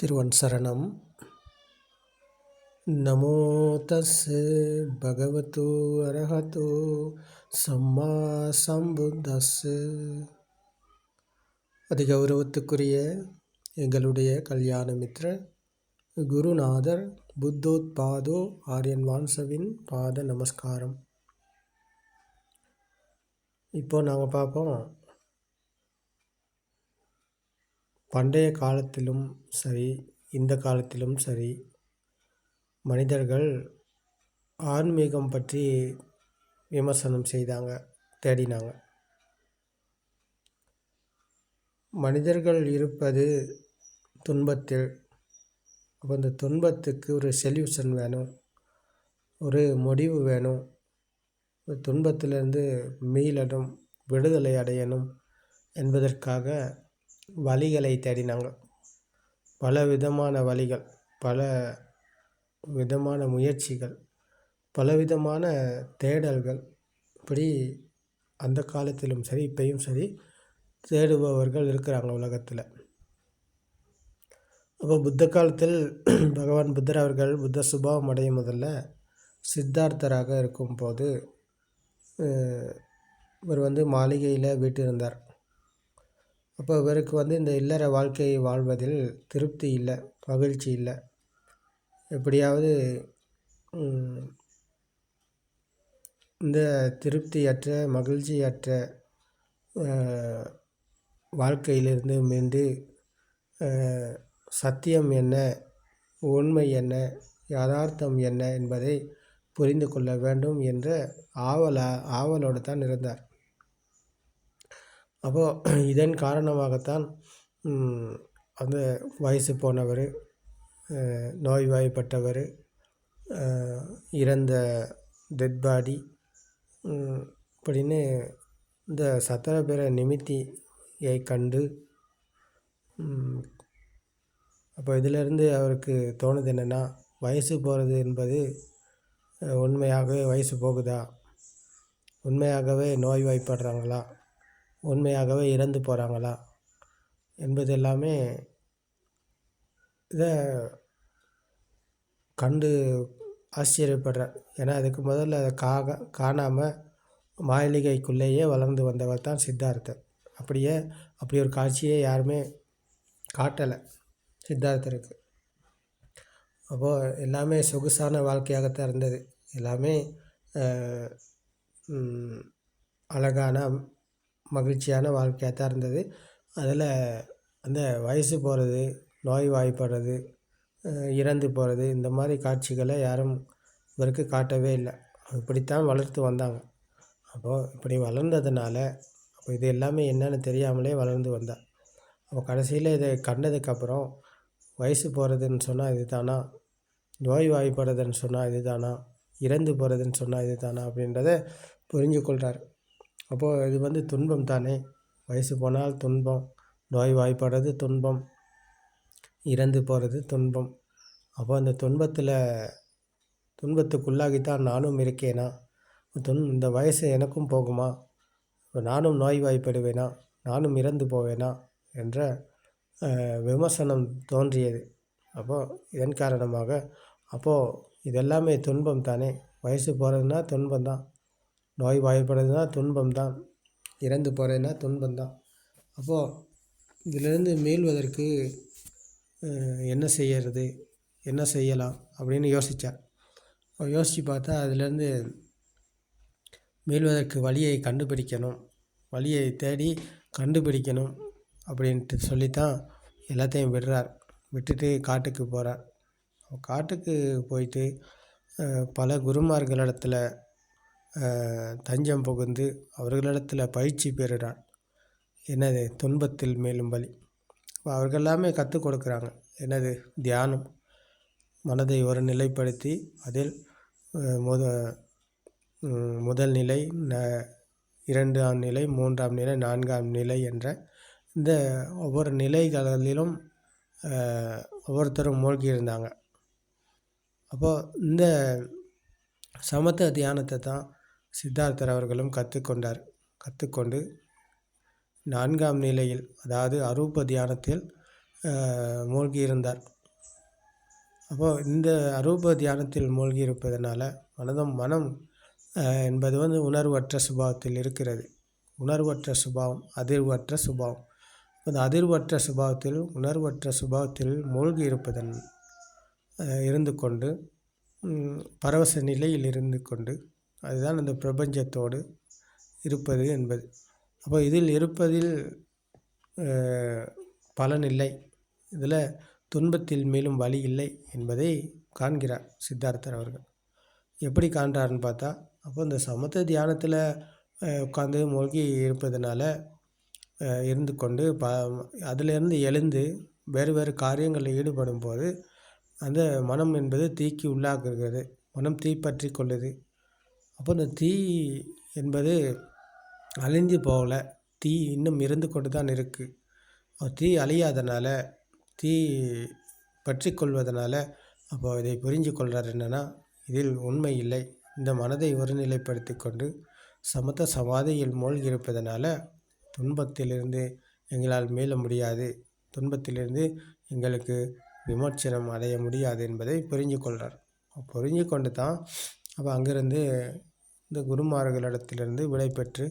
திருவன் சரணம். நமோ தஸ் பகவதோ அரஹதோ சம்மா சம்புத்தஸ் அதிகௌரவத்துக்குரிய எங்களுடைய கல்யாண மித்ர குருநாதர் புத்தோத்பாதோ ஆரியன் வான்சவின் பாத நமஸ்காரம். இப்போ நாங்கள் பார்ப்போம். பண்டைய காலத்திலும் சரி இந்த காலத்திலும் சரி மனிதர்கள் ஆன்மீகம் பற்றி விமர்சனம் செய்தாங்க தேடினாங்க. மனிதர்கள் இருப்பது துன்பத்தில் அப்போ அந்த துன்பத்துக்கு ஒரு சொல்யூஷன் வேணும் ஒரு முடிவு வேணும். துன்பத்திலிருந்து மீளணும் விடுதலை அடையணும் என்பதற்காக வழிகளை தேடினாங்க. பல விதமான வழிகள் பல விதமான முயற்சிகள் பலவிதமான தேடல்கள். இப்படி அந்த காலத்திலும் சரி இப்பையும் சரி தேடுபவர்கள் இருக்கிறாங்க உலகத்தில். அப்போ புத்த காலத்தில் பகவான் புத்தர் அவர்கள் புத்த சுபாவம் அடையும் முதல்ல சித்தார்த்தராக இருக்கும்போது இவர் வந்து மாளிகையில் வீட்டிருந்தார். அப்போ இவருக்கு வந்து இந்த இல்லற வாழ்க்கையை வாழ்வதில் திருப்தி இல்லை மகிழ்ச்சி இல்லை. எப்படியாவது இந்த திருப்தியற்ற மகிழ்ச்சியற்ற வாழ்க்கையிலிருந்து மீண்டு சத்தியம் என்ன உண்மை என்ன யதார்த்தம் என்ன என்பதை புரிந்து கொள்ள வேண்டும் என்ற ஆவலா ஆவலோடு தான் இருந்தார். அப்போது இதன் காரணமாகத்தான் அந்த வயசு போனவர் நோய்வாய்ப்பட்டவர் இறந்த டெட் பாடி அப்படின்னு இந்த சத்திரபேர நிமித்தியை கண்டு அப்போ இதிலிருந்து அவருக்கு தோணுது என்னென்னா வயசு போகிறது என்பது உண்மையாகவே வயசு போகுதா? உண்மையாகவே நோய்வாய்ப்படுறாங்களா? உண்மையாகவே இறந்து போகிறாங்களா என்பது எல்லாமே இதை கண்டு ஆச்சரியப்படுறேன். ஏன்னா அதுக்கு முதல்ல அதை காக காணாமல் மாளிகைக்குள்ளேயே வளர்ந்து வந்தவர் தான் சித்தார்த்தர் அப்படியே அப்படி ஒரு காட்சியே யாருமே காட்டலை சித்தார்த்தருக்கு. அப்போது எல்லாமே சொகுசான வாழ்க்கையாகத்தான் இருந்தது. எல்லாமே அழகான மகிழ்ச்சியான வாழ்க்கையாக தான் இருந்தது. அதில் அந்த வயசு போகிறது நோய் வாய்ப்படுறது இறந்து போகிறது இந்த மாதிரி காட்சிகளை யாரும் இவருக்கு காட்டவே இல்லை. இப்படித்தான் வளர்த்து வந்தாங்க. அப்போது இப்படி வளர்ந்ததுனால அப்போ இது எல்லாமே என்னென்னு தெரியாமலே வளர்ந்து வந்தார் அப்போ கடைசியில் இதை கண்டதுக்கப்புறம் வயசு போகிறதுன்னு சொன்னால் இது தானா நோய் வாய்ப்படுறதுன்னு சொன்னால் இது தானா இறந்து போகிறதுன்னு சொன்னால் இது தானா அப்படின்றத புரிஞ்சு கொள்கிறார் அப்போது இது வந்து துன்பம் தானே? வயசு போனால் துன்பம் நோய் வாய்ப்படுறது துன்பம் இறந்து போகிறது துன்பம். அப்போ அந்த துன்பத்தில் துன்பத்துக்குள்ளாகித்தான் நானும் இருக்கேனா? துன் இந்த வயசு எனக்கும் போகுமா? நானும் நோய்வாய்ப்படுவேனா நானும் இறந்து போவேனா? என்ற விமர்சனம் தோன்றியது. அப்போது இதன் காரணமாக அப்போது இதெல்லாமே துன்பம் தானே? வயசு போகிறதுனா துன்பம் தான். நோய் வாய்ப்படுறதுனா துன்பம் தான் இறந்து போகிறதுனா துன்பம் தான் அப்போது இதிலேருந்து மீள்வதற்கு என்ன செய்யறது? என்ன செய்யலாம்? அப்படின்னு யோசித்தார் யோசித்து பார்த்தா அதுலேருந்து மீள்வதற்கு வழியை கண்டுபிடிக்கணும். வழியை தேடி கண்டுபிடிக்கணும் அப்படின்ட்டு சொல்லித்தான் எல்லாத்தையும் விடுறார். விட்டுட்டு காட்டுக்கு போகிறார் காட்டுக்கு போயிட்டு பல குருமார்களிடத்தில் தஞ்சம் புகுந்து அவர்களிடத்தில் பயிற்சி பெறுகிறான். என்னது? துன்பத்தில் மேலும் வழி அவர்கள் எல்லாமே கற்றுக் கொடுக்குறாங்க. என்னது? தியானம். மனதை ஒரு நிலைப்படுத்தி அதில் முத முதல் நிலை ந இரண்டாம் நிலை மூன்றாம் நிலை நான்காம் நிலை என்ற இந்த ஒவ்வொரு நிலைகளிலும் ஒவ்வொருத்தரும் மூழ்கி இருந்தாங்க. அப்போது இந்த சமத்த தியானத்தை தான் சித்தார்த்தர் அவர்களும் கற்றுக்கொண்டார் கற்றுக்கொண்டு நான்காம் நிலையில் அதாவது அரூப தியானத்தில் மூழ்கி இருந்தார் அப்போது இந்த அரூப தியானத்தில் மூழ்கி இருப்பதனால மனதம் மனம் என்பது வந்து உணர்வற்ற சுபாவத்தில் இருக்கிறது. உணர்வற்ற சுபாவம் அதிர்வற்ற சுபாவம். அந்த அதிர்வற்ற சுபாவத்தில் உணர்வற்ற சுபாவத்தில் மூழ்கி இருப்பதன் இருந்து கொண்டு பரவச நிலையில் இருந்து கொண்டு அதுதான் அந்த பிரபஞ்சத்தோடு இருப்பது என்பது. அப்போ இதில் இருப்பதில் பலனில்லை. இதில் துன்பத்தில் மேலும் வழி இல்லை என்பதை காண்கிறார் சித்தார்த்தர் அவர்கள். எப்படி காண்றாருன்னு பார்த்தா அப்போ இந்த சமத்த தியானத்தில் உட்காந்து மூழ்கி இருப்பதனால இருந்து கொண்டு ப அதிலிருந்து எழுந்து வேறு வேறு காரியங்களில் ஈடுபடும் போது அந்த மனம் என்பது தீக்கி உள்ளாக்குகிறது. மனம் தீப்பற்றி கொள்ளுது. அப்போ இந்த தீ என்பது அழிஞ்சு போகலை. தீ இன்னும் இருந்து கொண்டு தான் இருக்குது தீ அழியாதனால தீ பற்றி கொள்வதனால் அப்போ இதை புரிஞ்சு கொள்கிறார் என்னென்னா இதில் உண்மை இல்லை. இந்த மனதை ஒருநிலைப்படுத்தி கொண்டு சமத்த சமாதியில் மூழ்கியிருப்பதனால துன்பத்திலிருந்து எங்களால் மீள முடியாது. துன்பத்திலிருந்து எங்களுக்கு விமோச்சனம் அடைய முடியாது என்பதை புரிஞ்சு கொள்கிறார் புரிஞ்சு கொண்டு தான் அப்போ அங்கேருந்து இந்த குருமார்களிடத்திலிருந்து விடை பெற்று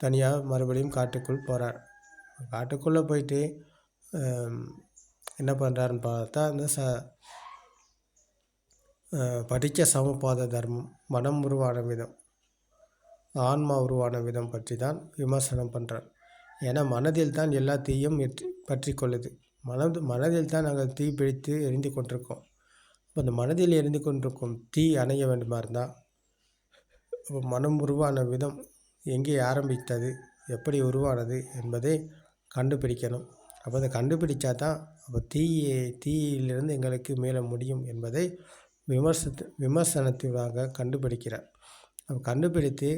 தனியாக மறுபடியும் காட்டுக்குள் போகிறார் காட்டுக்குள்ளே போயிட்டு என்ன பண்ணுறாருன்னு பார்த்தா அந்த ச படித்த சமபாத தர்மம் மனம் உருவான விதம் ஆன்மா உருவான விதம் பற்றி தான் விமர்சனம் பண்ணுறார் ஏன்னா மனதில் தான் எல்லா தீயும் பற்றி கொள்ளுது. மனது மனதில் தான் நாங்கள் தீ பிடித்து எரிந்து கொண்டிருக்கோம். அந்த மனதில் எரிந்து கொண்டிருக்கும் தீ அணைய வேண்டுமா இருந்தால் அப்போ மனம் உருவான விதம் எங்கே ஆரம்பித்தது? எப்படி உருவானது என்பதை கண்டுபிடிக்கணும். அப்போ அதை கண்டுபிடிச்சா தான் அப்போ தீயை தீயிலிருந்து எங்களுக்கு மீள முடியும் என்பதை விமர்சத்து விமர்சனத்திற்காக கண்டுபிடிக்கிறார். அப்போ கண்டுபிடித்து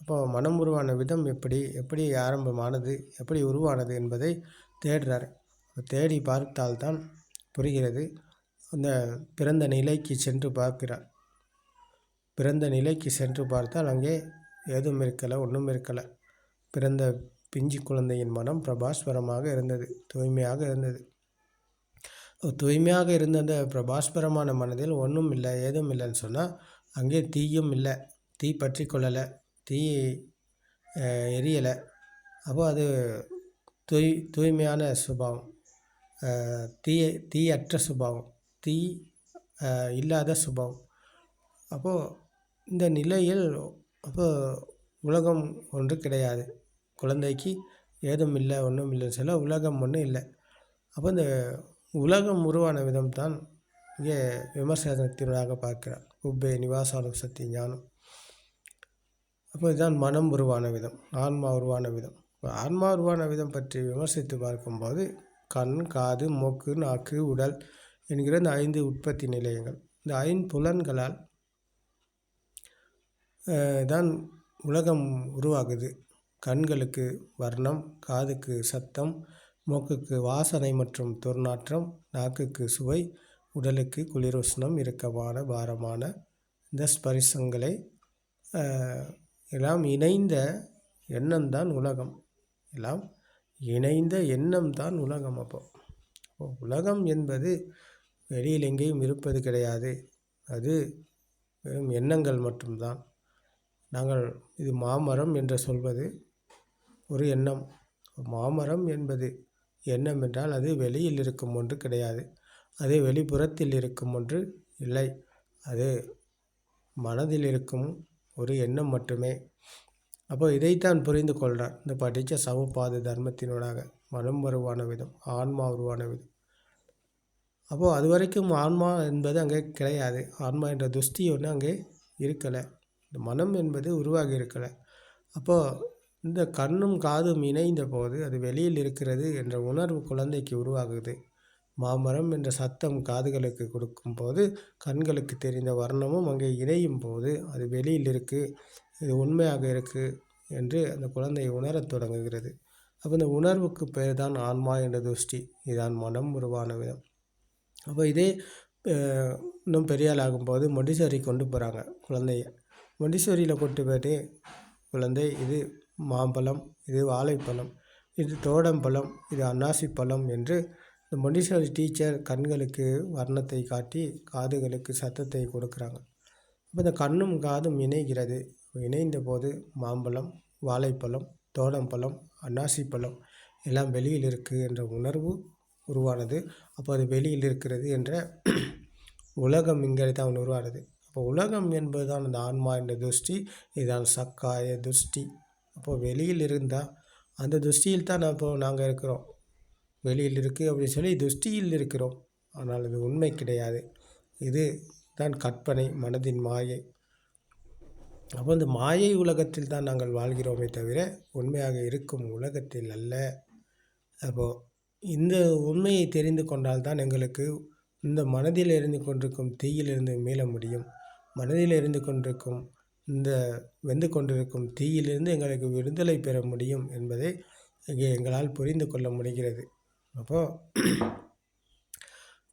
அப்போ மனம் உருவான விதம் எப்படி எப்படி ஆரம்பமானது எப்படி உருவானது என்பதை தேடுறார். தேடி பார்த்தால்தான் புரிகிறது. அந்த பிறந்த நிலைக்கு சென்று பார்க்கிறார். பிறந்த நிலைக்கு சென்று பார்த்தால் அங்கே எதுவும் இருக்கலை ஒன்றும் இருக்கலை. பிறந்த பிஞ்சு குழந்தையின் மனம் பிரபாஸ்வரமாக இருந்தது தூய்மையாக இருந்தது. தூய்மையாக இருந்த அந்த பிரபாஸ்பரமான மனதில் ஒன்றும் இல்லை ஏதும் இல்லைன்னு சொன்னால் அங்கே தீயும் இல்லை தீ பற்றி கொள்ளலை தீ எரியலை. அப்போ அது தூய் தூய்மையான சுபாவம் தீய தீயற்ற சுபாவம். தீ இல்லாத சுபம். அப்போது இந்த நிலையில் அப்போ உலகம் ஒன்று கிடையாது. குழந்தைக்கு ஏதும் இல்லை ஒன்றும் இல்லைன்னு சொல்ல உலகம் ஒன்றும் இல்லை. அப்போ இந்த உலகம் உருவான விதம் தான் இங்கே விமர்சனத்தினராக பார்க்கிறார். உப்பே நிவாசம் சக்தி ஞானம். அப்போ இதுதான் மனம் உருவான விதம் ஆன்மா உருவான விதம். ஆன்மா உருவான விதம் பற்றி விமர்சித்து பார்க்கும்போது கண் காது மூக்கு நாக்கு உடல் என்கிற இந்த ஐந்து உற்பத்தி நிலையங்கள். இந்த ஐம்புலன்களால் தான் உலகம் உருவாகுது. கண்களுக்கு வர்ணம் காதுக்கு சத்தம் மூக்குக்கு வாசனை மற்றும் துர்நாற்றம் நாக்குக்கு சுவை உடலுக்கு குளிரோஷ்ணம் இறுக்கமான பாரமான இந்த ஸ்பரிசங்களை எல்லாம் இணைந்த எண்ணம் தான் உலகம். எல்லாம் இணைந்த எண்ணம் தான் உலகம் அப்போ உலகம் என்பது வெளியில் எங்கேயும் இருப்பது கிடையாது. அது வெறும் எண்ணங்கள் மட்டும்தான். நாங்கள் இது மாமரம் என்று சொல்வது ஒரு எண்ணம். மாமரம் என்பது எண்ணம் என்றால் அது வெளியில் இருக்கும் ஒன்று கிடையாது. அது வெளிப்புறத்தில் இருக்கும் ஒன்று இல்லை. அது மனதில் இருக்கும் ஒரு எண்ணம் மட்டுமே. அப்போ இதைத்தான் புரிந்து கொள்கிறார் இந்த படித்த சமபாத தர்மத்தினூடாக. மனம் உருவான விதம் ஆன்மா உருவான விதம். அப்போது அது வரைக்கும் ஆன்மா என்பது அங்கே கிடையாது. ஆன்மா என்ற துஷ்டி ஒன்று அங்கே இருக்கலை. இந்த மனம் என்பது உருவாகி இருக்கலை. அப்போது இந்த கண்ணும் காதும் இணைந்த போது அது வெளியில் இருக்கிறது என்ற உணர்வு குழந்தைக்கு உருவாகுது. மாமரம் என்ற சத்தம் காதுகளுக்கு கொடுக்கும் போது கண்களுக்கு தெரிந்த வர்ணமும் அங்கே இணையும் போது அது வெளியில் இருக்குது இது உண்மையாக இருக்குது என்று அந்த குழந்தை உணரத் தொடங்குகிறது. அப்போ இந்த உணர்வுக்கு பேர் தான் ஆன்மா என்ற துஷ்டி. இதுதான் மனம் உருவான விதம். அப்போ இதே இன்னும் பெரிய ஆள் ஆகும்போது மொண்டிசோரி கொண்டு போகிறாங்க குழந்தைய. மொண்டிசோரியில் கொண்டு போய்ட்டு குழந்தை இது மாம்பழம் இது வாழைப்பழம் இது தோடம்பழம் இது அன்னாசி பழம் என்று இந்த மொண்டிசோரி டீச்சர் கண்களுக்கு வர்ணத்தை காட்டி காதுகளுக்கு சத்தத்தை கொடுக்குறாங்க. அப்போ இந்த கண்ணும் காதும் இணைகிறது. இணைந்த போது மாம்பழம் வாழைப்பழம் தோடம்பழம் அன்னாசி பழம் எல்லாம் வெளியில் இருக்குது என்ற உணர்வு உருவானது. அப்போ அது வெளியில் இருக்கிறது என்ற உலகம் இங்கே தான் உருவானது. அப்போ உலகம் என்பது தான் அந்த ஆன்மா என்ற துஷ்டி இதுதான் சக்காய துஷ்டி. அப்போது வெளியில் இருந்தால் அந்த துஷ்டியில் தான் நான் இப்போ நாங்கள் இருக்கிறோம். வெளியில் இருக்குது அப்படின்னு சொல்லி துஷ்டியில் இருக்கிறோம். ஆனால் அது உண்மை கிடையாது. இது தான் கற்பனை மனதின் மாயை. அப்போ இந்த மாயை உலகத்தில் தான் நாங்கள் வாழ்கிறோமே தவிர உண்மையாக இருக்கும் உலகத்தில் அல்ல. அப்போது இந்த உண்மையை தெரிந்து கொண்டால் தான் எங்களுக்கு இந்த மனதில் இருந்து கொண்டிருக்கும் தீயிலிருந்து மீள முடியும். மனதில் இருந்து கொண்டிருக்கும் இந்த வெந்து கொண்டிருக்கும் தீயிலிருந்து எங்களுக்கு விடுதலை பெற முடியும் என்பதை இங்கே எங்களால் புரிந்து கொள்ள முடிகிறது. அப்போது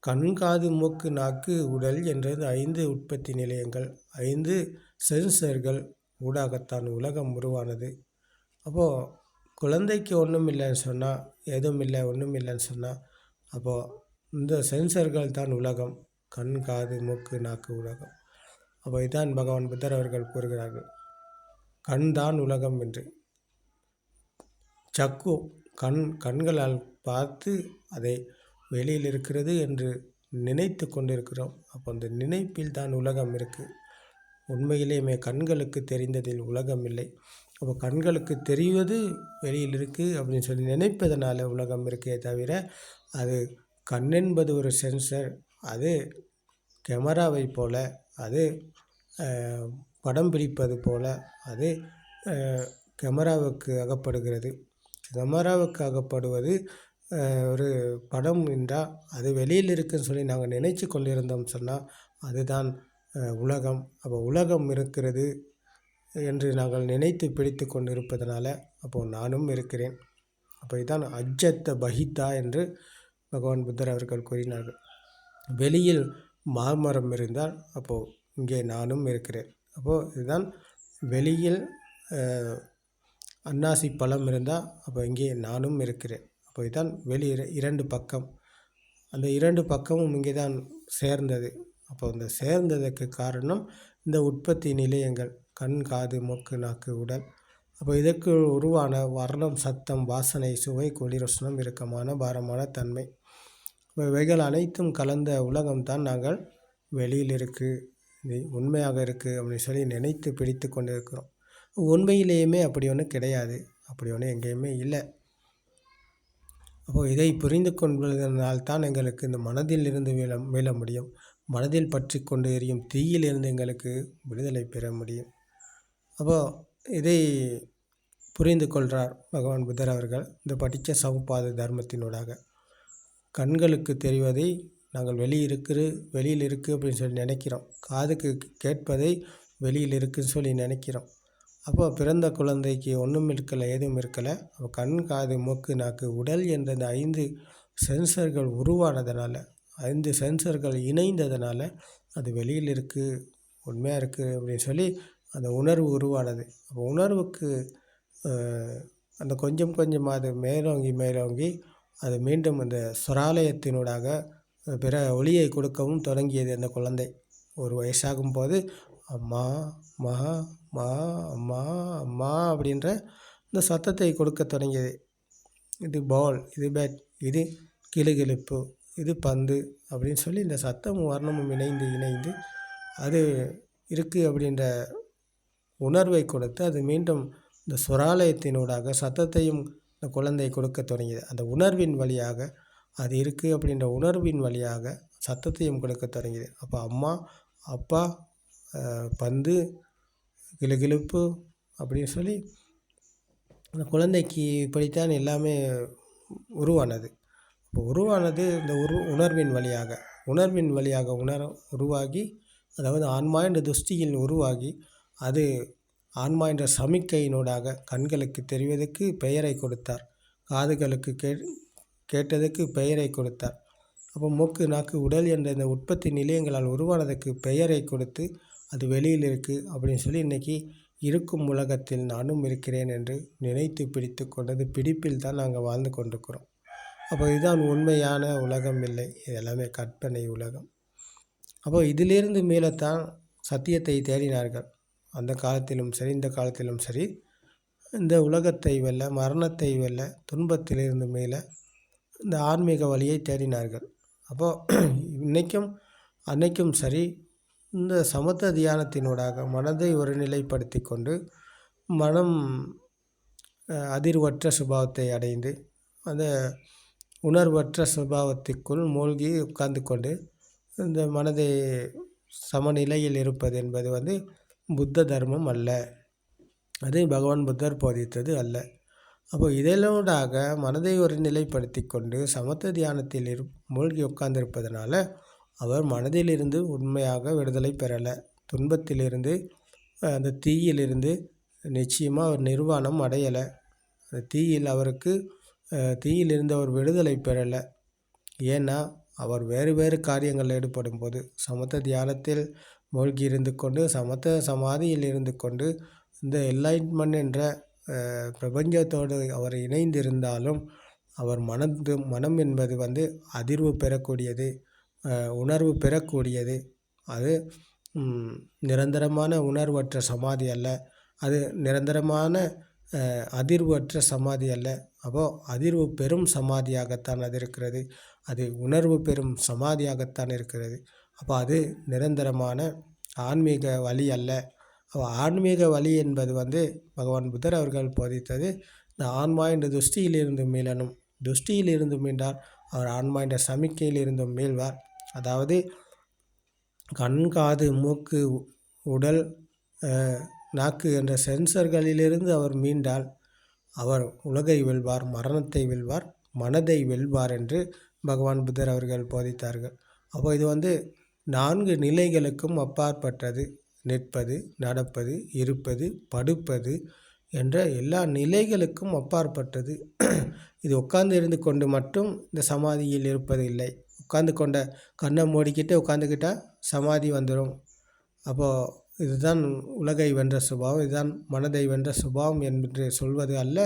கண் காது மூக்கு நாக்கு உடல் என்றது ஐந்து உற்பத்தி நிலையங்கள் ஐந்து சென்சர்கள் ஊடாகத்தான் உலகம் உருவானது. அப்போது குழந்தைக்கு ஒன்றும் இல்லைன்னு சொன்னால் எதுவும் இல்லை ஒன்றும் இல்லைன்னு சொன்னால் அப்போது இந்த சென்சர்கள் தான் உலகம். கண் காது மூக்கு நாக்கு உலகம். அப்போ இதான் பகவான் புத்தர் அவர்கள் கூறுகிறார்கள். கண் தான் உலகம் என்று. சக்கு கண் கண்களால் பார்த்து அதை வெளியில் இருக்கிறது என்று நினைத்து கொண்டிருக்கிறோம். அப்போ அந்த நினைப்பில் தான் உலகம் இருக்குது உண்மையிலேயுமே கண்களுக்கு தெரிந்ததில் உலகம் இல்லை. அப்போ கண்களுக்கு தெரிவது வெளியில் இருக்குது அப்படின்னு சொல்லி நினைப்பதனால உலகம் இருக்கே தவிர அது கண் என்பது ஒரு சென்சர் அது கேமராவை போல் அது படம் பிடிப்பது போல் அது கேமராவுக்கு அகப்படுகிறது. கேமராவுக்கு அகப்படுவது ஒரு படம் என்றால் அது வெளியில் இருக்குன்னு சொல்லி நாங்கள் நினைச்சு கொண்டிருந்தோம் சொன்னால் அதுதான் உலகம். அப்போ உலகம் இருக்கிறது என்று நாங்கள் நினைத்து பிடித்து கொண்டிருப்பதனால் அப்போது நானும் இருக்கிறேன். அப்போ இதுதான் அஜத்த பஹிதா என்று பகவான் புத்தர் அவர்கள் கூறினார்கள். வெளியில் மாமரம் இருந்தால் அப்போது இங்கே நானும் இருக்கிறேன். அப்போது இதுதான் வெளியில் அன்னாசி பழம் இருந்தால் அப்போ இங்கே நானும் இருக்கிறேன். அப்போ இதுதான் வெளி இரண்டு பக்கம். அந்த இரண்டு பக்கமும் இங்கே தான் சேர்ந்தது. அப்போ அந்த சேர்ந்ததுக்கு காரணம் இந்த உற்பத்தி நிலையங்கள். கண் காது மூக்கு நாக்கு உடல். அப்போ இதற்கு உருவான வர்ணம் சத்தம் வாசனை சுவை குளிரசனம் இறுக்கமான பாரமான தன்மை. இவைகள் அனைத்தும் கலந்த உலகம்தான் நாங்கள் வெளியில் இருக்குது உண்மையாக இருக்குது அப்படின்னு சொல்லி நினைத்து பிடித்து கொண்டு இருக்கிறோம் உண்மையிலேயுமே அப்படி ஒன்றும் கிடையாது. அப்படி ஒன்றும் எங்கேயுமே இல்லை. அப்போது இதை புரிந்து கொள்வதனால்தான் எங்களுக்கு இந்த மனதில் இருந்து மீள மீள முடியும். மனதில் பற்றி கொண்டு எரியும் தீயிலிருந்து எங்களுக்கு விடுதலை பெற முடியும். அப்போது இதை புரிந்து கொள்கிறார் பகவான் புத்தர் அவர்கள். இந்த படித்த சமுப்பாத தர்மத்தினூடாக கண்களுக்கு தெரிவதை நாங்கள் வெளியே இருக்கிற வெளியில் இருக்குது அப்படின்னு சொல்லி நினைக்கிறோம். காதுக்கு கேட்பதை வெளியில் இருக்குதுன்னு சொல்லி நினைக்கிறோம். அப்போ பிறந்த குழந்தைக்கு ஒன்றும் இருக்கலை எதுவும் இருக்கலை. அப்போ கண் காது மூக்கு நாக்கு உடல் என்ற இந்த ஐந்து சென்சர்கள் உருவானதுனால ஐந்து சென்சர்கள் இணைந்ததுனால அது வெளியில் இருக்குது உண்மையாக இருக்குது அப்படின்னு சொல்லி அந்த உணர்வு உருவானது. அப்போ உணர்வுக்கு அந்த கொஞ்சம் கொஞ்சமாக அது மேலோங்கி மேலோங்கி அது மீண்டும் அந்த சுராலயத்தினூடாக பிற ஒளியை கொடுக்கவும் தொடங்கியது அந்த குழந்தை. ஒரு வயசாகும் போது அம்மா மா மா அம்மா அம்மா அப்படின்ற இந்த சத்தத்தை கொடுக்க தொடங்கியது. இது பால் இது பேட் இது கிளுகிழுப்பு இது பந்து அப்படின்னு சொல்லி இந்த சத்தமும் வர்ணமும் இணைந்து இணைந்து அது இருக்குது அப்படின்ற உணர்வை கொடுத்து அது மீண்டும் இந்த சுராலயத்தினூடாக சத்தத்தையும் இந்த குழந்தை கொடுக்க தொடங்கியது. அந்த உணர்வின் வழியாக அது இருக்குது அப்படின்ற உணர்வின் வழியாக சத்தத்தையும் கொடுக்க தொடங்கியது. அப்போ அம்மா அப்பா பந்து கிளுகிழுப்பு அப்படின்னு சொல்லி அந்த குழந்தைக்கு இப்படித்தான் எல்லாமே உருவானது. இப்போ உருவானது இந்த உரு உணர்வின் வழியாக. உணர்வின் வழியாக உணர உருவாகி அதாவது ஆன்மா என்ற துஷ்டியில் உருவாகி அது ஆன்மா என்ற சமிக்கையினூடாக கண்களுக்கு தெரிவதற்கு பெயரை கொடுத்தார். காதுகளுக்கு கே கேட்டதுக்கு பெயரை கொடுத்தார். அப்போ மூக்கு நாக்கு உடல் என்ற இந்த உற்பத்தி நிலையங்களால் உருவானதுக்கு பெயரை கொடுத்து அது வெளியில் இருக்குது அப்படின்னு சொல்லி இன்றைக்கி இருக்கும் உலகத்தில் நானும் இருக்கிறேன் என்று நினைத்து பிடித்து கொண்டது பிடிப்பில் தான் நாங்கள் வாழ்ந்து கொண்டிருக்கிறோம். அப்போ இதுதான் உண்மையான உலகம் இல்லை. இது எல்லாமே கற்பனை உலகம். அப்போ இதிலிருந்து தான் சத்தியத்தை தேடினார்கள். அந்த காலத்திலும் சரி இந்த காலத்திலும் சரி இந்த உலகத்தை வெல்ல மரணத்தை வெல்ல துன்பத்திலிருந்து மேலே இந்த ஆன்மீக வழியை தேடினார்கள். அப்போது இன்றைக்கும் அன்னைக்கும் சரி இந்த சமத்த தியானத்தினூடாக மனதை ஒருநிலைப்படுத்தி கொண்டு மனம் அதிர்வற்ற சுபாவத்தை அடைந்து அந்த உணர்வற்ற சுபாவத்திற்குள் மூழ்கி உட்கார்ந்து கொண்டு இந்த மனதை சமநிலையில் இருப்பது என்பது வந்து புத்த தர்மம் அல்ல. அது பகவான் புத்தர் போதித்தது அல்ல. அப்போ இதனூடாக மனதை ஒரு நிலைப்படுத்தி கொண்டு சமத்த தியானத்தில் இரு மூழ்கி உட்கார்ந்திருப்பதனால அவர் மனதிலிருந்து உண்மையாக விடுதலை பெறலை. துன்பத்திலிருந்து அந்த தீயிலிருந்து நிச்சயமாக அவர் நிர்வாணம் அடையலை. அந்த தீயில் அவருக்கு தீயிலிருந்து அவர் விடுதலை பெறலை. ஏன்னா அவர் வேறு வேறு காரியங்களில் ஈடுபடும் போது சமத்த தியானத்தில் மூழ்கி இருந்து கொண்டு சமத்த சமாதியில் இருந்து கொண்டு இந்த என்லைட்மெண்ட் என்ற பிரபஞ்சத்தோடு அவர் இணைந்திருந்தாலும் அவர் மனது மனம் என்பது வந்து அதிர்வு பெறக்கூடியது உணர்வு பெறக்கூடியது. அது நிரந்தரமான உணர்வற்ற சமாதி அல்ல. அது நிரந்தரமான அதிர்வற்ற சமாதி அல்ல. அப்போது அதிர்வு பெரும் சமாதியாகத்தான் அது இருக்கிறது. அது உணர்வு பெறும் சமாதியாகத்தான் இருக்கிறது. அப்போ அது நிரந்தரமான ஆன்மீக வழி அல்ல. ஆன்மீக வழி என்பது வந்து பகவான் புத்தர் அவர்கள் போதித்தது இந்த ஆன்மா என்ற துஷ்டியிலிருந்து மீளணும். துஷ்டியிலிருந்து மீண்டால் அவர் ஆன்மா என்ற சமிக்கையிலிருந்தும் மீள்வார். அதாவது கண் காது மூக்கு உடல் நாக்கு என்ற சென்சர்களிலிருந்து அவர் மீண்டால் அவர் உலகை வெல்வார் மரணத்தை வெல்வார் மனதை வெல்வார் என்று பகவான் புத்தர் அவர்கள் போதித்தார்கள். அப்போ இது வந்து நான்கு நிலைகளுக்கும் அப்பாற்பட்டது. நிற்பது நடப்பது இருப்பது படுப்பது என்ற எல்லா நிலைகளுக்கும் அப்பாற்பட்டது. இது உட்கார்ந்து இருந்து கொண்டு மட்டும் இந்த சமாதியில் இருப்பது இல்லை உட்கார்ந்து கொண்ட கண்ணை மூடிக்கிட்டு உட்காந்துக்கிட்டால் சமாதி வந்துடும் அப்போது இதுதான் உலகை வென்ற சுபாவம். இதுதான் மனதை வென்ற சுபாவம் என்று சொல்வது அல்ல.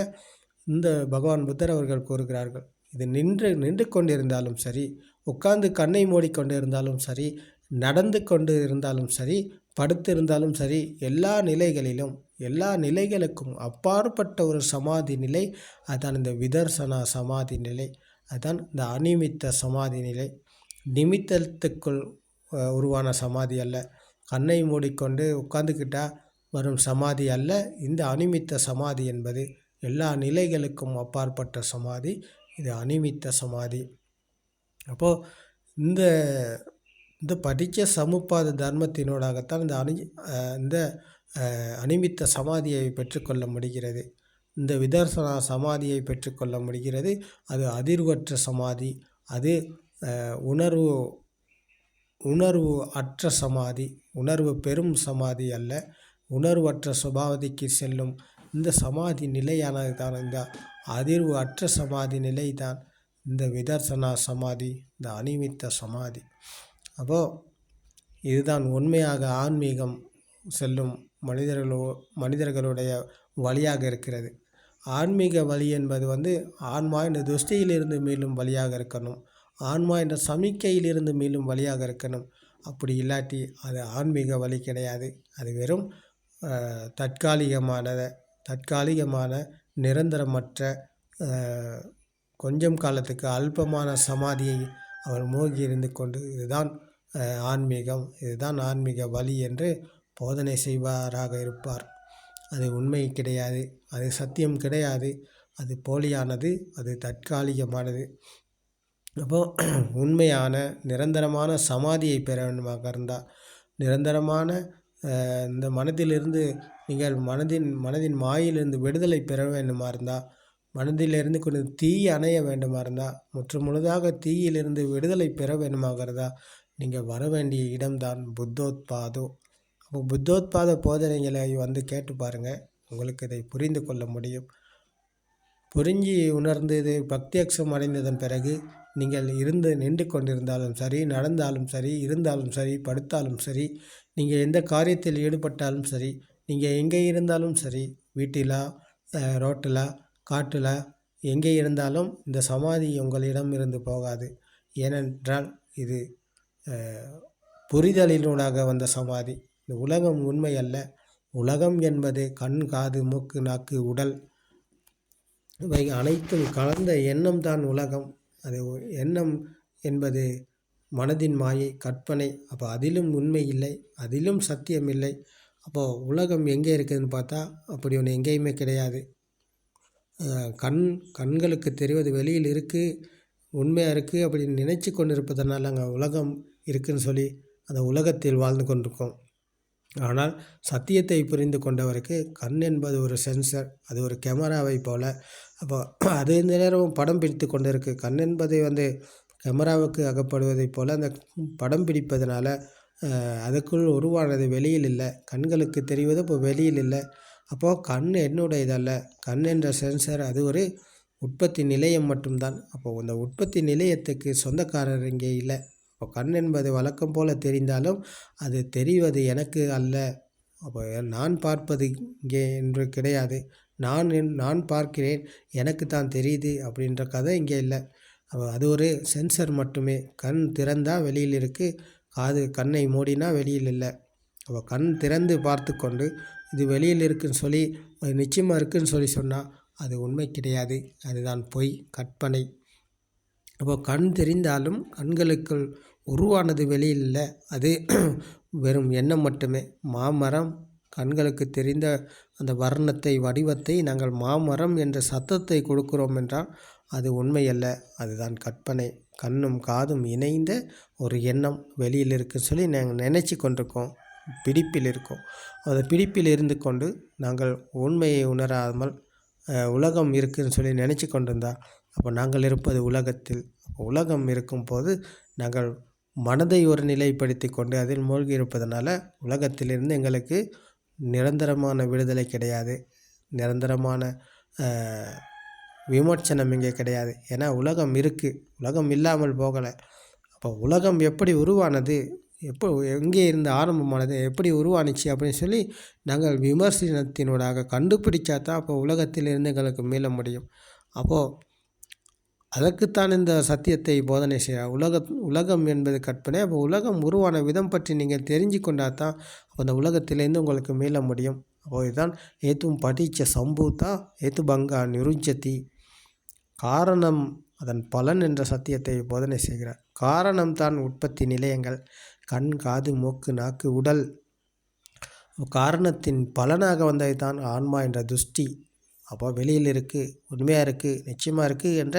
இந்த பகவான் புத்தர் அவர்கள் கூறுகிறார்கள். இது நின்று நின்று கொண்டிருந்தாலும் சரி உட்கார்ந்து கண்ணை மூடிக்கொண்டு இருந்தாலும் சரி நடந்து கொண்டு இருந்தாலும் சரி படுத்திருந்தாலும் சரி எல்லா நிலைகளிலும் எல்லா நிலைகளுக்கும் அப்பாற்பட்ட ஒரு சமாதி நிலை அதான் இந்த விதர்சனா சமாதி நிலை அதான் இந்த அனிமித்த சமாதி நிலை. நிமித்தத்துக்குள் உருவான சமாதி அல்ல. கண்ணை மூடிக்கொண்டு உட்காந்துக்கிட்டால் வரும் சமாதி அல்ல. இந்த அனிமித்த சமாதி என்பது எல்லா நிலைகளுக்கும் அப்பாற்பட்ட சமாதி. இது அனிமித்த சமாதி. அப்போது இந்த இந்த படித்த சமுப்பாத தர்மத்தினூடாகத்தான் இந்த அணி இந்த அனிமித்த சமாதியை பெற்றுக்கொள்ள முடிகிறது. இந்த விதர்சனா சமாதியை பெற்றுக்கொள்ள முடிகிறது. அது அதிர்வற்ற சமாதி அது உணர்வு உணர்வு அற்ற சமாதி உணர்வு பெரும் சமாதி அல்ல. உணர்வற்ற சுபாவதிக்கு செல்லும். இந்த சமாதி நிலையானது தான் இந்த அதிர்வு அற்ற சமாதி நிலை தான் இந்த விதர்சனா சமாதி இந்த அனிமித்த சமாதி. அப்போது இதுதான் உண்மையாக ஆன்மீகம் செல்லும் மனிதர்களோ மனிதர்களுடைய வழியாக இருக்கிறது. ஆன்மீக வழி என்பது வந்து ஆன்மா இந்த துஷ்டியிலிருந்து மீளும் வழியாக இருக்கணும். ஆன்மா என்ற சமிக்கையிலிருந்து மீளும் வழியாக இருக்கணும். அப்படி இல்லாட்டி அது ஆன்மீக வழி கிடையாது. அது வெறும் தற்காலிகமானதை தற்காலிகமான நிரந்தரமற்ற கொஞ்சம் காலத்துக்கு அல்பமான சமாதியை அவர் மூழ்கி இருந்து கொண்டு இதுதான் ஆன்மீகம் இதுதான் ஆன்மீக வழி என்று போதனை செய்வாராக இருப்பார். அது உண்மை கிடையாது அது சத்தியம் கிடையாது அது போலியானது அது தற்காலிகமானது. அப்போது உண்மையான நிரந்தரமான சமாதியை பெற வேண்டுமாக இருந்தால் நிரந்தரமான இந்த மனதிலிருந்து நீங்கள் மனதின் மனதின் மாயிலிருந்து விடுதலை பெற வேண்டுமா இருந்தால் மனதிலிருந்து கொண்டு தீ அணைய வேண்டுமா இருந்தால் முற்று முழுதாக தீயிலிருந்து விடுதலை பெற வேண்டுமாகிறதா நீங்கள் வர வேண்டிய இடம்தான் புத்தோத்பாதோ. அப்போ புத்தோத்பாத போதனைகளை வந்து கேட்டு பாருங்கள் உங்களுக்கு இதை புரிந்து கொள்ள முடியும். புரிஞ்சு உணர்ந்து இது பக்தியக்ஷம் அடைந்ததன் பிறகு நீங்கள் இருந்து நின்று கொண்டிருந்தாலும் சரி நடந்தாலும் சரி இருந்தாலும் சரி படுத்தாலும் சரி நீங்கள் எந்த காரியத்தில் ஈடுபட்டாலும் சரி நீங்கள் எங்கே இருந்தாலும் சரி வீட்டிலா ரோட்டில் காட்டில் எங்கே இருந்தாலும் இந்த சமாதி உங்களிடம் இருந்து போகாது. ஏனென்றால் இது புரிதலினூடாக வந்த சமாதி. இந்த உலகம் உண்மை அல்ல உலகம் என்பது கண் காது மூக்கு நாக்கு உடல். இவை அனைத்தும் கலந்த எண்ணம் தான் உலகம். அது எண்ணம் என்பது மனதின் மாயை கற்பனை. அப்போ அதிலும் உண்மை இல்லை அதிலும் சத்தியம் இல்லை. அப்போது உலகம் எங்கே இருக்குதுன்னு பார்த்தா அப்படி ஒன்று எங்கேயுமே கிடையாது. கண் கண்களுக்கு தெரிவது வெளியில் இருக்குது உண்மையாக இருக்குது அப்படின்னு நினச்சி கொண்டு இருப்பதனால் அங்கே உலகம் இருக்குதுன்னு சொல்லி அந்த உலகத்தில் வாழ்ந்து கொண்டிருக்கோம். ஆனால் சத்தியத்தை புரிந்து கொண்டவருக்கு கண் என்பது ஒரு சென்சர் அது ஒரு கேமராவை போல். அப்போ அது இந்த நேரம் படம் பிடித்து கொண்டு இருக்குது கண் என்பதை வந்து கேமராவுக்கு அகப்படுவதைப் போல் அந்த படம் பிடிப்பதனால அதுக்குள் உருவானது வெளியில் இல்லை. கண்களுக்கு தெரிவது இப்போ வெளியில் இல்லை. அப்போது கண் என்னுடையதல்ல கண் என்ற சென்சர் அது ஒரு உற்பத்தி நிலையம் மட்டும்தான். அப்போது அந்த உற்பத்தி நிலையத்துக்கு சொந்தக்காரர் இங்கே இல்லை. இப்போ கண் என்பது வழக்கம் போல் தெரிந்தாலும் அது தெரிவது எனக்கு அல்ல. அப்போ நான் பார்ப்பது இங்கே என்று கிடையாது. நான் நான் பார்க்கிறேன் எனக்கு தான் தெரியுது அப்படின்ற கதை இங்கே இல்லை. அது ஒரு சென்சர் மட்டுமே. கண் திறந்தால் வெளியில் இருக்குது காது கண்ணை மூடினா வெளியில் இல்லை. அப்போ கண் திறந்து பார்த்து கொண்டு இது வெளியில் இருக்குதுன்னு சொல்லி அது நிச்சயமாக இருக்குதுன்னு சொல்லி சொன்னால் அது உண்மை கிடையாது. அதுதான் பொய் கற்பனை. அப்போ கண் தெரிந்தாலும் கண்களுக்குள் உருவானது வெளியில் இல்லை. அது வெறும் எண்ணம் மட்டுமே. மாமரம் கண்களுக்கு தெரிந்த அந்த வர்ணத்தை வடிவத்தை நாங்கள் மாமரம் என்ற சத்தத்தை கொடுக்கிறோம் என்றால் அது உண்மையல்ல அதுதான் கற்பனை. கண்ணும் காதும் இணைந்த ஒரு எண்ணம் வெளியில் இருக்குன்னு சொல்லி நாங்கள் நினச்சி கொண்டிருக்கோம். பிடிப்பில் இருக்கோம். அந்த பிடிப்பில் இருந்து கொண்டு நாங்கள் உண்மையை உணராமல் உலகம் இருக்குதுன்னு சொல்லி நினச்சி கொண்டிருந்தால் அப்போ நாங்கள் இருப்பது உலகத்தில். உலகம் இருக்கும்போது நாங்கள் மனதை ஒரு நிலைப்படுத்தி கொண்டு அதில் மூழ்கி இருப்பதனால உலகத்திலிருந்து எங்களுக்கு நிரந்தரமான விடுதலை கிடையாது. நிரந்தரமான விமோச்சனம் இங்கே கிடையாது. ஏன்னா உலகம் இருக்குது உலகம் இல்லாமல் போகலை. அப்போ உலகம் எப்படி உருவானது? எப்போ எங்கே இருந்து ஆரம்பமானது எப்படி உருவானுச்சு அப்படின்னு சொல்லி நாங்கள் விமர்சனத்தினூடாக கண்டுபிடிச்சா தான் அப்போ உலகத்திலிருந்து எங்களுக்கு மீள முடியும். அப்போது அதற்குத்தான் இந்த சத்தியத்தை போதனை செய்ய உலக உலகம் என்பது கற்பனை. அப்போ உலகம் உருவான விதம் பற்றி நீங்கள் தெரிஞ்சு கொண்டால் தான் அப்போ அந்த உலகத்திலேருந்து உங்களுக்கு மீள முடியும். அப்போ இதுதான் ஏத்தும் படித்த சம்பூத்தா ஏத்து பங்கா நிருஞ்சதி. காரணம் அதன் பலன் என்ற சத்தியத்தை போதனை செய்கிறார். காரணம்தான் உற்பத்தி நிலையங்கள். கண் காது மூக்கு நாக்கு உடல். காரணத்தின் பலனாக வந்தது தான் ஆன்மா என்ற துஷ்டி. அப்போ வெளியில் இருக்குது உண்மையாக இருக்குது நிச்சயமாக இருக்குது என்ற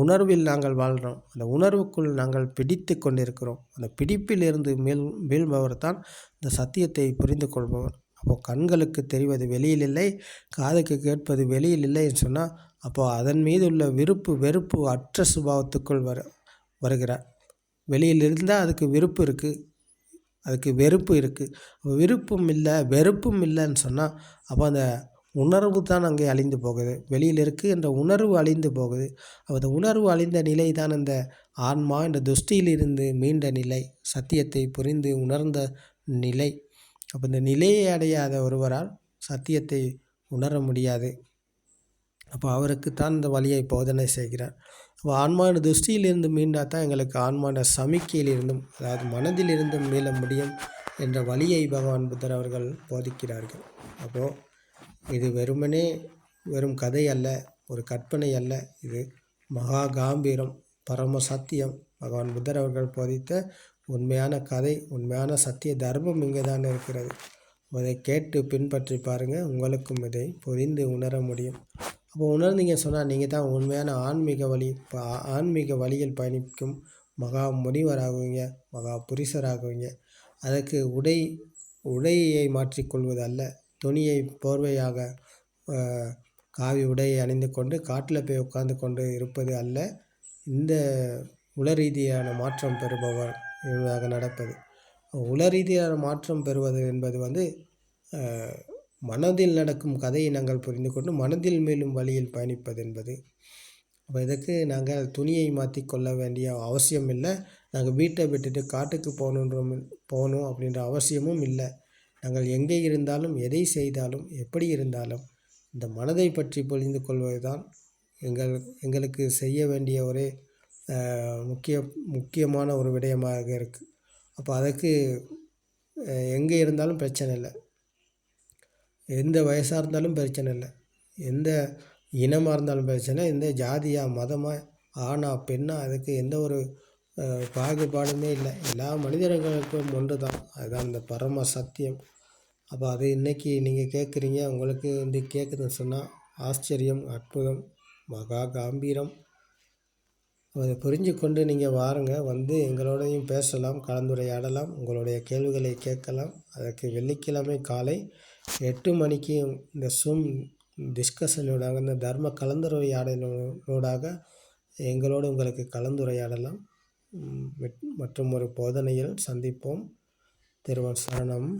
உணர்வில் நாங்கள் வாழ்கிறோம் அந்த உணர்வுக்குள் நாங்கள் பிடித்து கொண்டிருக்கிறோம். அந்த பிடிப்பிலிருந்து மீள் மேல் தான் இந்த சத்தியத்தை புரிந்து கொள்பவர். அப்போது கண்களுக்கு தெரிவது வெளியில் இல்லை காதுக்கு கேட்பது வெளியில் இல்லை என்று சொன்னால் அப்போது அதன் மீது உள்ள விருப்பு வெறுப்பு அற்ற சுபாவத்துக்குள் வர வருகிறார். வெளியில் இருந்தால் அதுக்கு விருப்பு இருக்குது அதுக்கு வெறுப்பு இருக்குது விருப்பம் இல்லை வெறுப்பும் இல்லைன்னு சொன்னால் அப்போ அந்த உணர்வு தான் அங்கே அழிந்து போகுது. வெளியில் இருக்குது என்ற உணர்வு அழிந்து போகுது. அந்த உணர்வு அழிந்த நிலை தான் அந்த ஆன்மா என்ற துஷ்டியிலிருந்து மீண்ட நிலை சத்தியத்தை புரிந்து உணர்ந்த நிலை. அப்போ இந்த நிலையை அடையாத ஒருவரால் சத்தியத்தை உணர முடியாது. அப்போ அவருக்கு தான் இந்த வழியை போதனை செய்கிறார். அப்போ ஆன்மான திருஷ்டியிலிருந்து மீண்டால் தான் எங்களுக்கு ஆன்மான சமிக்கையிலிருந்தும் அதாவது மனதிலிருந்தும் மீள முடியும் என்ற வழியை பகவான் புத்தர் அவர்கள் போதிக்கிறார்கள். அப்போது இது வெறுமனே வெறும் கதை அல்ல ஒரு கற்பனை அல்ல. இது மகா காம்பீரம் பரம சத்தியம். பகவான் புத்தர் அவர்கள் போதித்த உண்மையான கதை உண்மையான சத்திய தர்மம் இங்கே தான் இருக்கிறது. அதை கேட்டு பின்பற்றி பாருங்கள் உங்களுக்கும் இதை புரிந்து உணர முடியும். அப்போ உணர்ந்தீங்க சொன்னால் நீங்கள் தான் உண்மையான ஆன்மீக வழி ஆன்மீக வழியில் பயணிக்கும் மகா முனிவராகுவீங்க மகா புரிசராகுவீங்க. அதற்கு உடை உடையை மாற்றிக்கொள்வது அல்ல துணியை போர்வையாக காவி உடையை அணிந்து கொண்டு காட்டில் போய் உட்கார்ந்து கொண்டு இருப்பது அல்ல இந்த உள ரீதியான மாற்றம் பெறுபவர் என்பதாக நடப்பது. உள ரீதியான மாற்றம் பெறுவது என்பது வந்து மனதில் நடக்கும் கதையை நாங்கள் புரிந்து கொண்டு மனதில் மேலும் வழியில் பயணிப்பது என்பது. அப்போ இதுக்கு நாங்கள் துணியை மாற்றி கொள்ள வேண்டிய அவசியம் இல்லை. நாங்கள் வீட்டை விட்டுட்டு காட்டுக்கு போகணுன்ற போகணும் அப்படின்ற அவசியமும் இல்லை. நாங்கள் எங்கே இருந்தாலும் எதை செய்தாலும் எப்படி இருந்தாலும் இந்த மனதை பற்றி புரிந்து கொள்வது தான் எங்கள் எங்களுக்கு செய்ய வேண்டிய ஒரு முக்கிய முக்கியமான ஒரு விடயமாக இருக்குது அப்போ அதுக்கு எங்கே இருந்தாலும் பிரச்சனை இல்லை. எந்த வயசாக இருந்தாலும் பிரச்சனை இல்லை. எந்த இனமாக இருந்தாலும் பிரச்சனை எந்த ஜாதியாக மதமாக ஆணா பெண்ணா அதுக்கு எந்த ஒரு பாகுபாடுமே இல்லை. எல்லா மனிதர்களுக்கும் ஒன்று தான் அதுதான் அந்த பரம சத்தியம். அப்போ அது இன்றைக்கி நீங்கள் கேட்குறீங்க உங்களுக்கு வந்து கேட்குதுன்னு சொன்னால் ஆச்சரியம் அற்புதம் மகா காம்பீரம். அதை புரிஞ்சு கொண்டு நீங்கள் வாருங்க. வந்து எங்களோடையும் பேசலாம் கலந்துரையாடலாம் உங்களுடைய கேள்விகளை கேட்கலாம். அதற்கு வெள்ளிக்கிழமை காலை எட்டு மணிக்கு இந்த சும் டிஸ்கஷனோடாக இந்த தர்ம கலந்துரையாடலோடாக எங்களோடு உங்களுக்கு கலந்துரையாடலாம். மற்றும் ஒரு போதனையில் சந்திப்போம். திருவன் சரணம்.